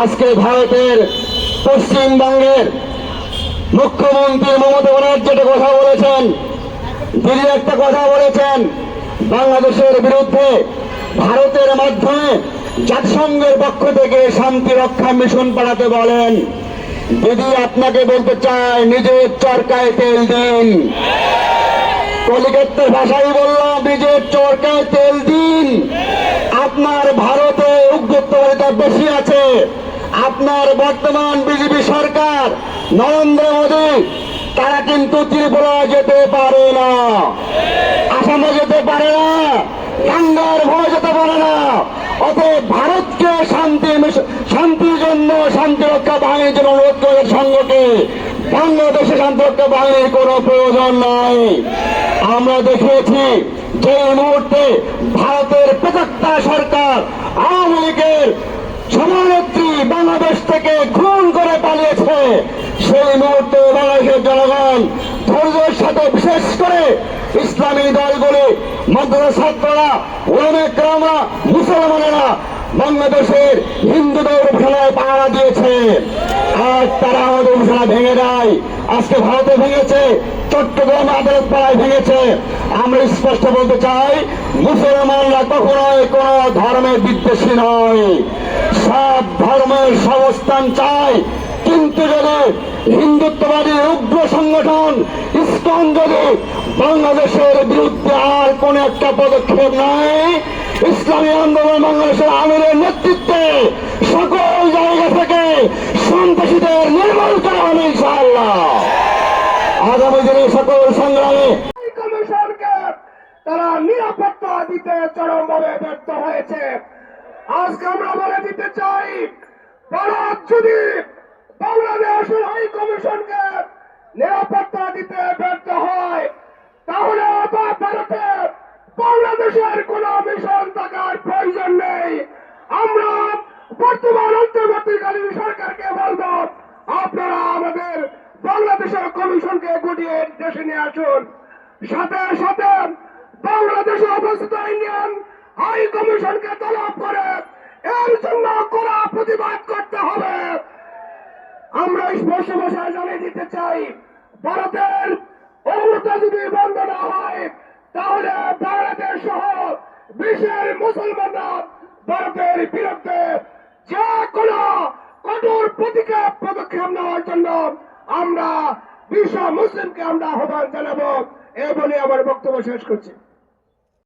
আজকে ভারতের পশ্চিমবঙ্গের মুখ্যমন্ত্রী মমতা ব্যানার্জি একটা কথা বলেছেন। দিদি একটা কথা বলেছেন, বাংলাদেশের বিরুদ্ধে ভারতের মাধ্যমে জাতিসংঘের পক্ষ থেকে শান্তি রক্ষা মিশন পাঠাতে বলেন। দিদি আপনাকে বলতে চায় নিজের চরকায় তেল দিন। কলিকাতার ভাষায় বললাম, নিজের চরকায় তেল দিন। আপনার ভারতে বেশি আছে। আপনার বর্তমান বিজেপি সরকার নরেন্দ্র মোদী, তারা কিন্তু ত্রিপুরা যেতে পারে না। আসামে যেতে পারে না যেতে পারে না। অতএব ভারতকে শান্তি শান্তির জন্য শান্তি রক্ষা বাহিনীর জন্য অনুরোধ করে সঙ্গকে বাংলাদেশে শান্তি রক্ষা বাহিনীর কোনো প্রয়োজন নাই। আমরা দেখিয়েছি যে মুহূর্তে ভারতের প্রত্যেকটা সরকার আওয়ামী লীগের সভানেত্রী বাংলাদেশ থেকে খুন করে পালিয়েছে। সেই মুহূর্তে বাংলাদেশের জনগণ ধৈর্যের সাথে বিশেষ করে ইসলামী দলগুলি, মাদ্রাসা ছাত্ররা ওলামেকরামরা মুসলমানেরা বাংলাদেশের হিন্দুদের ঘোষণায় পাহারা দিয়েছে। আর তারা আমাদের ঘোষণা ভেঙে দেয়। আজকে ভারতে ভেঙেছে, চট্টগ্রাম আদালত পাড়ায় ভেঙেছে। আমরা স্পষ্ট বলতে চাই, মুসলমানরা কখনোই কোন ধর্মের বিদ্বেষী নয়। ধর্মের সবস্থান চায় কিন্তু যদি হিন্দুত্ববাদী উগ্র সংগঠন ইসকন যদি বাংলাদেশের বিরুদ্ধে আর কোন একটা পদক্ষেপ নেয়, ইসলামী আন্দোলন বাংলাদেশের আমিরের নেতৃত্বে সকল জায়গা থেকে সন্ত্রাসীদের নির্মূল করা হবে ইনশাআল্লাহ। আগামী দিনে সকল সংগ্রামে তারা নিরাপত্তা দিতে চরমভাবে ব্যর্থ হয়েছে। আজকে আমরা বলে দিতে চাই, ভারত যদি বাংলাদেশ হাই কমিশনকে নিরাপত্তা দিতে ব্যর্থ হয়, তাহলে আবার ভারতে বাংলাদেশের কোন মিশন থাকার প্রয়োজন নেই। আমরা বর্তমান অন্তর্বর্তীকালীন সরকারকে বলব, আপনারা আমাদের বাংলাদেশের কমিশনকে গুটিয়ে দেশে নিয়ে আসুন। সাথে সাথে বাংলাদেশে অবস্থিত ইন্ডিয়ান হাই কমিশনকে তলব করে এর জন্য কড়া প্রতিবাদ করতে হবে। আমরা স্পষ্ট ভাষায় জানিয়ে দিতে চাই, ভারতের অবস্থা যদি বন্ধ না হয়, তাহলে বাংলাদেশ সহ বিশ্বের মুসলমানরা ভারতের বিরুদ্ধে যে কোনো কঠোর প্রতিকার পদক্ষেপ নেওয়ার জন্য আমরা বিশ্ব মুসলিমকে আমরা আহ্বান জানাব। এ বলে আমার বক্তব্য শেষ করছি।